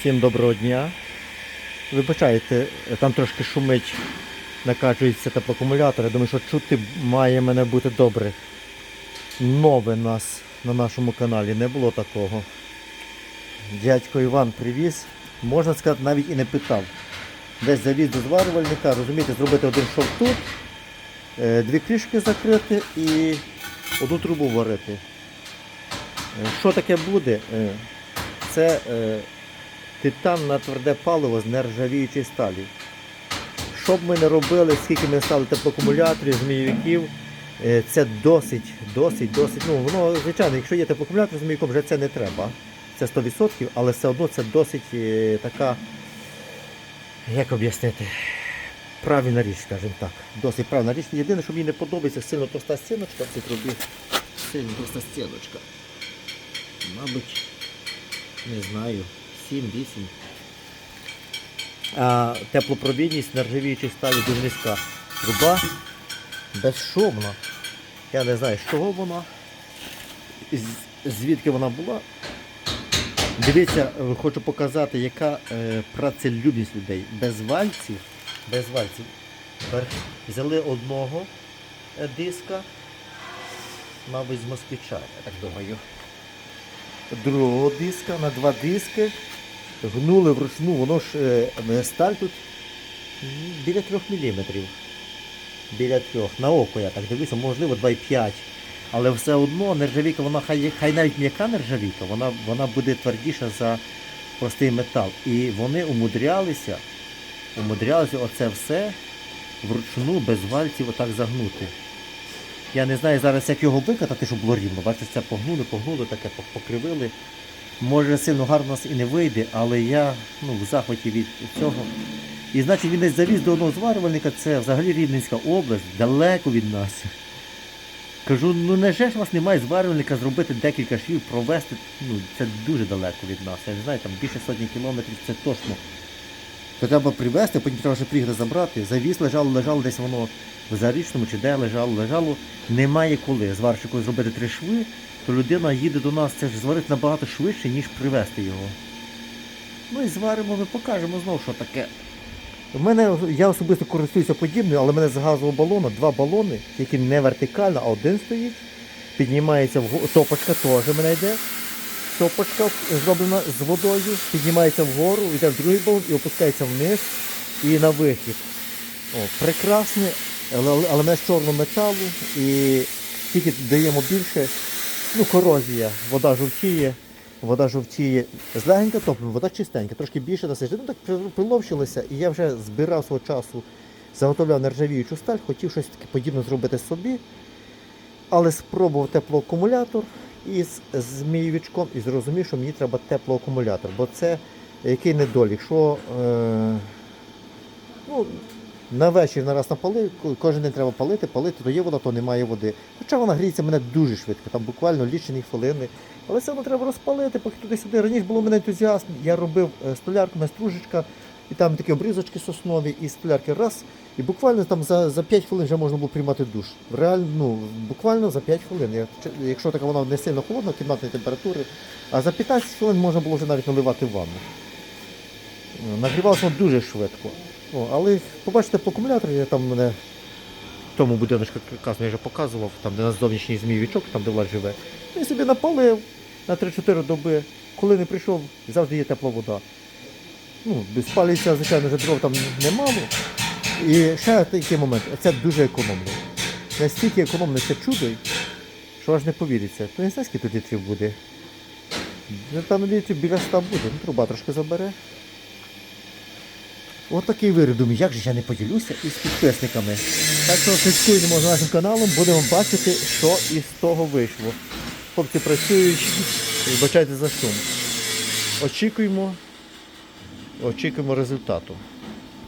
Всім доброго дня. Вибачайте, там трошки шумить, накачується теплоакумулятор. Я думаю, що чути має мене бути добре. Нове нас на нашому каналі не було такого. Дядько Іван привіз. Можна сказати, навіть і не питав. Десь завіз до зварювальника, розумієте, зробити один шов тут, е, дві кришки закрити і одну трубу варити. Е, Що таке буде? Е, Це титан на тверде паливо з нержавіючої сталі. Що б ми не робили, скільки ми стали теплоакумуляторів, змійовиків, е, це досить, досить, досить. Ну, воно, звичайно, якщо є теплоакумулятор з змійовиком, вже це не треба. Це 100%, але все одно це досить е, така, як об'яснити, правильна річ, скажімо так. Досить правильна річ. Єдине, що мені не подобається, сильно товста стіночка в цій трубі. Сильно товста стіночка. Мабуть, не знаю, 7-8. А теплопровідність нержавіючої сталі дуже низька. Труба безшумна. Я не знаю, з чого вона, звідки вона була. Дивіться, хочу показати, яка е, працелюбність людей. Без вальців, без вальців. Взяли одного е, диска, мабуть, з москвича, я так думаю. Другого диска на два диски. Гнули вручну, воно ж е, сталь тут біля 3 мм. Біля трьох. На око я так дивлюся, можливо 2,5. Але все одно нержавійка, вона хай, хай навіть м'яка нержавійка, вона, вона буде твердіша за простий метал. І вони умудрялися, умудрялися оце все вручну без вальців отак загнути. Я не знаю зараз, як його викатати, щоб було рівно. Бачите, це погнули, погнули, таке покривили. Може сильно гарно і не вийде, але я ну, в захваті від цього. І значить він десь завіз до одного зварювальника, це взагалі Рівненська область, далеко від нас. Кажу, ну не же ж вас немає зварювальника зробити декілька швів, провести, ну це дуже далеко від нас. Я не знаю, там більше сотні кілометрів, це точно. То треба привезти, потім треба ще приїхати забрати. Завіз лежало, лежало десь воно в зарічному чи де лежало, лежало. Немає коли зварщику зробити три шви, то людина їде до нас, це ж зварити набагато швидше, ніж привезти його. Ну і зваримо, ми покажемо знову, що таке. У мене я особисто користуюся подібною, але в мене з газового балону два балони, які не вертикально, а один стоїть. Піднімається вгору, топочка теж мене йде. Топочка зроблена з водою, піднімається вгору, йде в другий балон і опускається вниз і на вихід. О, але з чорного металу і тільки даємо більше, ну корозія, вода жовтіє, вода жовтіє. Злегенька топимо, вода чистенька, трошки більше насичена. Ну так при- приловчилося, і я вже збирав свого часу, заготовляв нержавіючу сталь, хотів щось таке подібне зробити собі. Але спробував теплоакумулятор із змійовичком і зрозумів, що мені треба теплоакумулятор, бо це який недолік. Що е, ну, на вечір на раз напалив, кожен день треба палити, палити, то є вода, то немає води. Хоча вона гріється мене дуже швидко, там буквально лічені хвилини. Але все одно треба розпалити, поки туди-сюди. Раніше було мене ентузіазм, я робив е, столярку на стружечка, і там такі обрізочки соснові, і столярки раз. І буквально там за, за 5 хвилин вже можна було приймати душ. Реально, ну, буквально за 5 хвилин. Якщо така вона не сильно холодна, кімнатної температури, а за 15 хвилин можна було вже навіть наливати ванну. Е, Нагрівалося дуже швидко. О, але побачите по акумуляторі, там мене в тому будиночку казно я вже показував, там де у нас зовнішній змійовичок, там де Влад живе. Я собі напалив на 3-4 доби. Коли не прийшов, завжди є тепла вода. Ну, спалюється, звичайно, вже дров там немало. І ще такий момент, це дуже економно. Настільки економне це чудо, що аж не повіриться. То не знаю, скільки тут літрів буде. Ну, Там літрів біля 100 буде, ну, труба трошки забере. От такий виріб, думаю, як же я не поділюся із підписниками. Так що слідкуємо за нашим каналом, будемо бачити, що із того вийшло. Хлопці працюють, вибачайте за шум. Очікуємо, очікуємо результату.